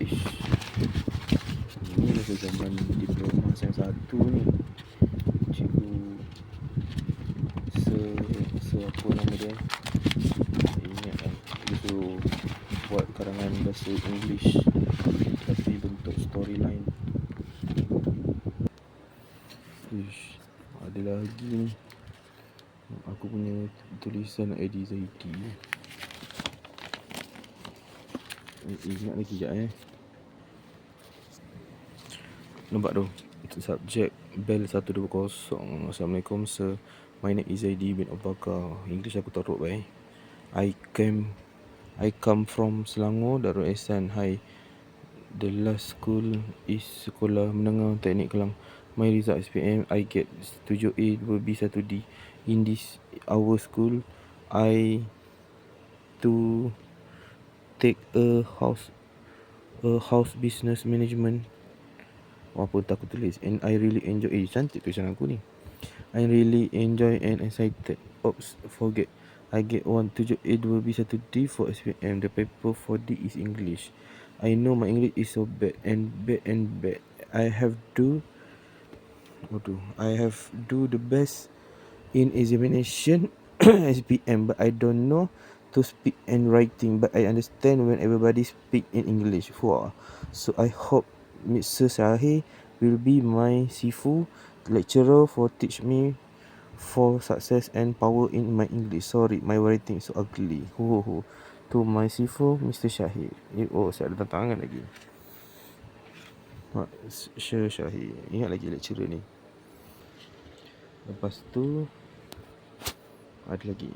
Ish. Ni masa zaman diploma sem satu ni. Cikgu Se Se apa nama dia? Ingat lah Dia suruh Buat karangan bahasa English Tapi bentuk storyline. Ish Ada lagi ni. Aku punya tulisan Eddie Zaidi Ingat lagi sekejap eh. Nampak tu? Subjek Bell 120 Assalamualaikum sir. My name is Zaidi bin Abu Bakar English aku taruh baik I came I come from Selangor Darul Ehsan Hi The last school is Sekolah Menengah Teknik Kelang. My result SPM I get 7A 2B 1D In this our school I to take a house a house business management. Apa tak aku tulis? And I really enjoy eh cantik tulisan aku ni. I really enjoy and excited. Oops forget. I get 1 7 A 2 B 1 D for SPM the paper for D is English. I know my English is so bad and bad and bad. I have do Aduh, I have do the best in examination SPM but I don't know to speak and writing but I understand when everybody speak in English. Wah. So I hope Mr. Sahi will be my sifu lecturer for teach me for success and power in my English. Sorry, my writing so ugly. Ho ho ho. To my sifu, Mr. Syahid. Eh, Oh, saya ada tangan lagi. Mak, Sir Syahid. Ingat lagi lecturer ni. Lepas tu, ada lagi.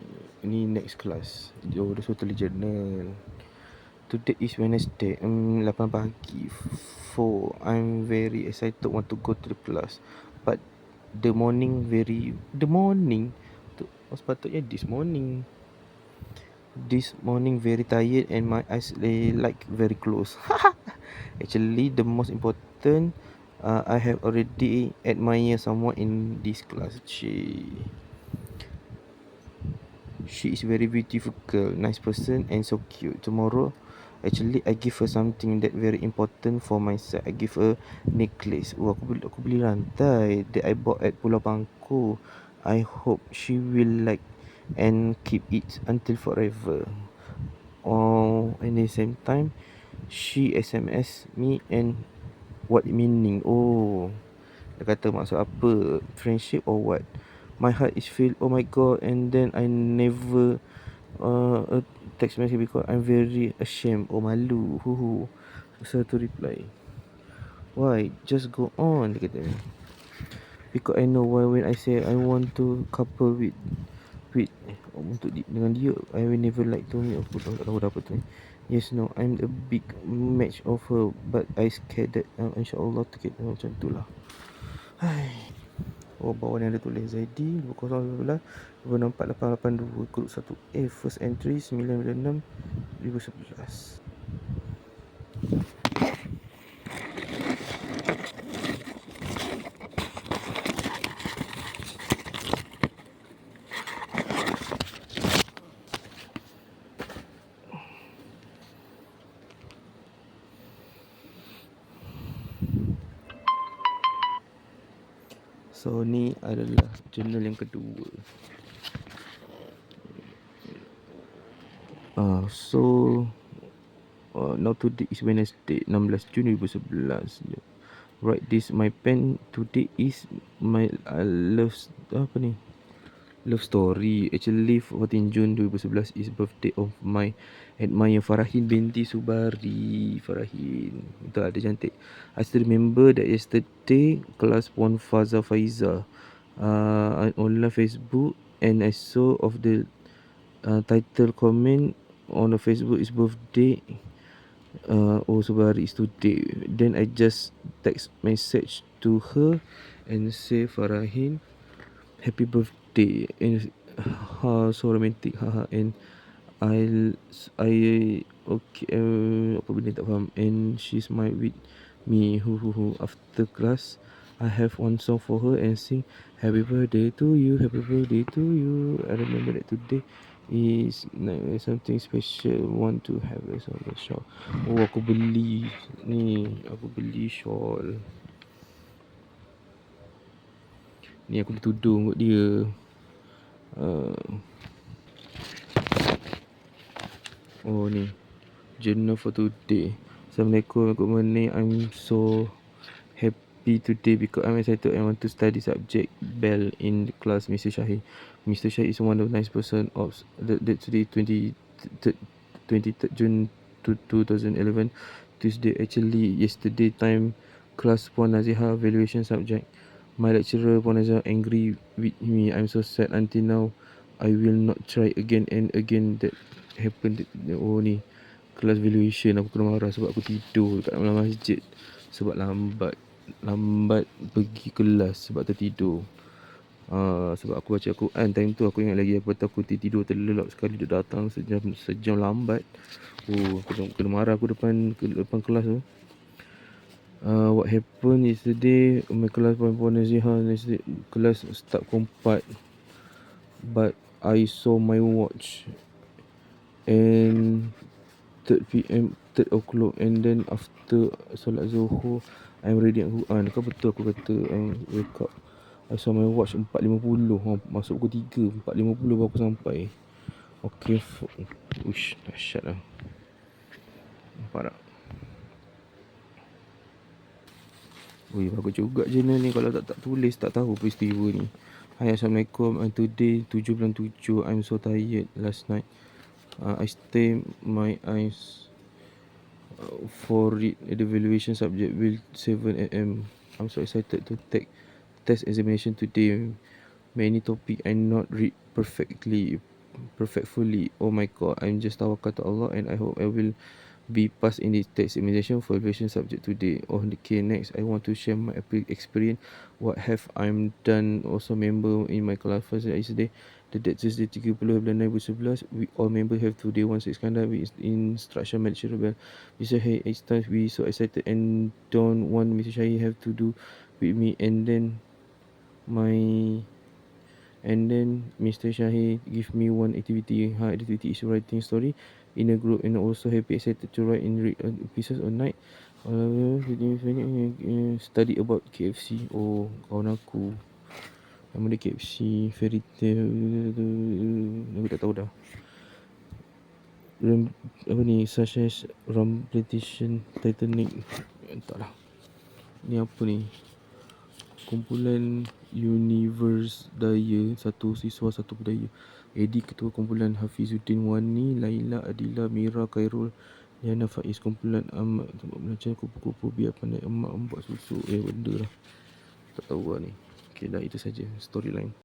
Ini next class. Dia suruh tulis journal. Today is Wednesday. Um, 8 pagi. 4. I'm very excited want to go to the class. But the morning very the morning tu oh, sepatutnya this morning this morning very tired and my eyes lay like very close actually the most important uh, I have already admire someone in this class she she is very beautiful girl nice person and so cute. Tomorrow actually I give her something that very important for myself I give her necklace. Oh aku beli aku beli rantai that I bought at Pulau Bangku. I hope she will like and keep it until forever. Oh and the same time she SMS me and what meaning? Oh dia kata maksud apa? Friendship or what my heart is filled oh my god and then I never uh, text message because I'm very ashamed or malu. Hu. So to reply. Why? Just go on dia kata. Because I know why when I say I want to couple with with untuk di, dengan dia I will never like to me aku tak tahu apa tu Yes no I'm a big match of her but I scared that uh, insyaAllah to get uh, macam tu lah Hai Oh bawah ni ada tulis Zaidi 2012 26482 Grup 1A First entry 996 2011 So ni adalah journal yang kedua. Uh, so uh, now today is Wednesday 16 Jun 2011. Write this my pen today is my uh, love apa ni? Love story. Actually 14 Jun 2011 is birthday of my admire Farahin binti Subari. Farahin. Itu ada cantik. I still remember that yesterday class pun Faza Faiza uh, on Facebook and I saw of the uh, title comment on the Facebook is birthday uh, oh Subari is today. Then I just text message to her and say Farahin happy birthday and ha so romantic haha and I I okay uh, apa benda tak faham and she smile with me hu hu hu after class I have one song for her and sing happy birthday to you happy birthday to you I remember that today is something special want to have on the shop. Oh aku beli ni, aku beli shawl. Ni aku beli tudung kot dia. Uh, oh ni. Journal for today. Assalamualaikum. Good morning. I'm so happy today because I'm excited I want to study subject Bell in the class Mr. Shahid. Mr. Shahid is one of the nice person of the, the today 20 23 June 2011 Tuesday actually yesterday time class Puan Naziha evaluation subject my lecturer Puan Naziha angry with me. I'm so sad until now. I will not try again and again. That happened oh ni. Kelas valuation aku kena marah sebab aku tidur kat dalam masjid. Sebab lambat lambat pergi kelas sebab tertidur. Uh, sebab aku baca Quran. Time tu aku ingat lagi apa tu aku tidur terlelap sekali. Dia datang sejam sejam lambat. Oh aku kena marah aku depan depan kelas tu uh, what happened yesterday my class puan puan Naziha kelas start kompat but I saw my watch and 3 pm 3 o'clock and then after solat zuhur I'm ready at Quran. Kan betul aku kata um, wake up. I saw my watch 4.50 ha, masuk pukul 3 4.50 baru aku sampai? Okay ush dahsyat lah. Nampak tak Ui, bagus juga journal ni. Kalau tak tak tulis tak tahu peristiwa ni. Hai Assalamualaikum. And today 7 bulan 7 I'm so tired last night. Uh, I stay my eyes uh, for read the evaluation subject will 7 am I'm so excited to take test examination today. Many topic I not read perfectly perfectly oh my god I'm just tawakal to Allah and I hope I will be passed in the test examination for evaluation subject today oh okay next I want to share my experience what have I'm done also member in my class first yesterday The date Tuesday 30 bulan 2011 we all member have to day one six kanda with instruction manager rebel Mr. Hey each time we so excited and don't want Mr. Shahi have to do with me and then my and then Mr. Shahi give me one activity her activity is writing story in a group and also happy excited to write in read pieces on night. Uh, study about KFC oh kawan aku. Nama dia KFC Fairy Tail Aku tak tahu dah. Ram, apa ni such as Rampetition Titanic. Entahlah. Ni apa ni? Kumpulan Universe Daya Satu siswa satu budaya. Edi ketua kumpulan Hafizuddin Wani Laila Adila Mira Khairul Yana Faiz. Kumpulan Ahmad Tempat belajar kupu-kupu Biar pandai emak Empat susu. Eh benda lah. Tak tahu lah ni. Okay dah itu saja storyline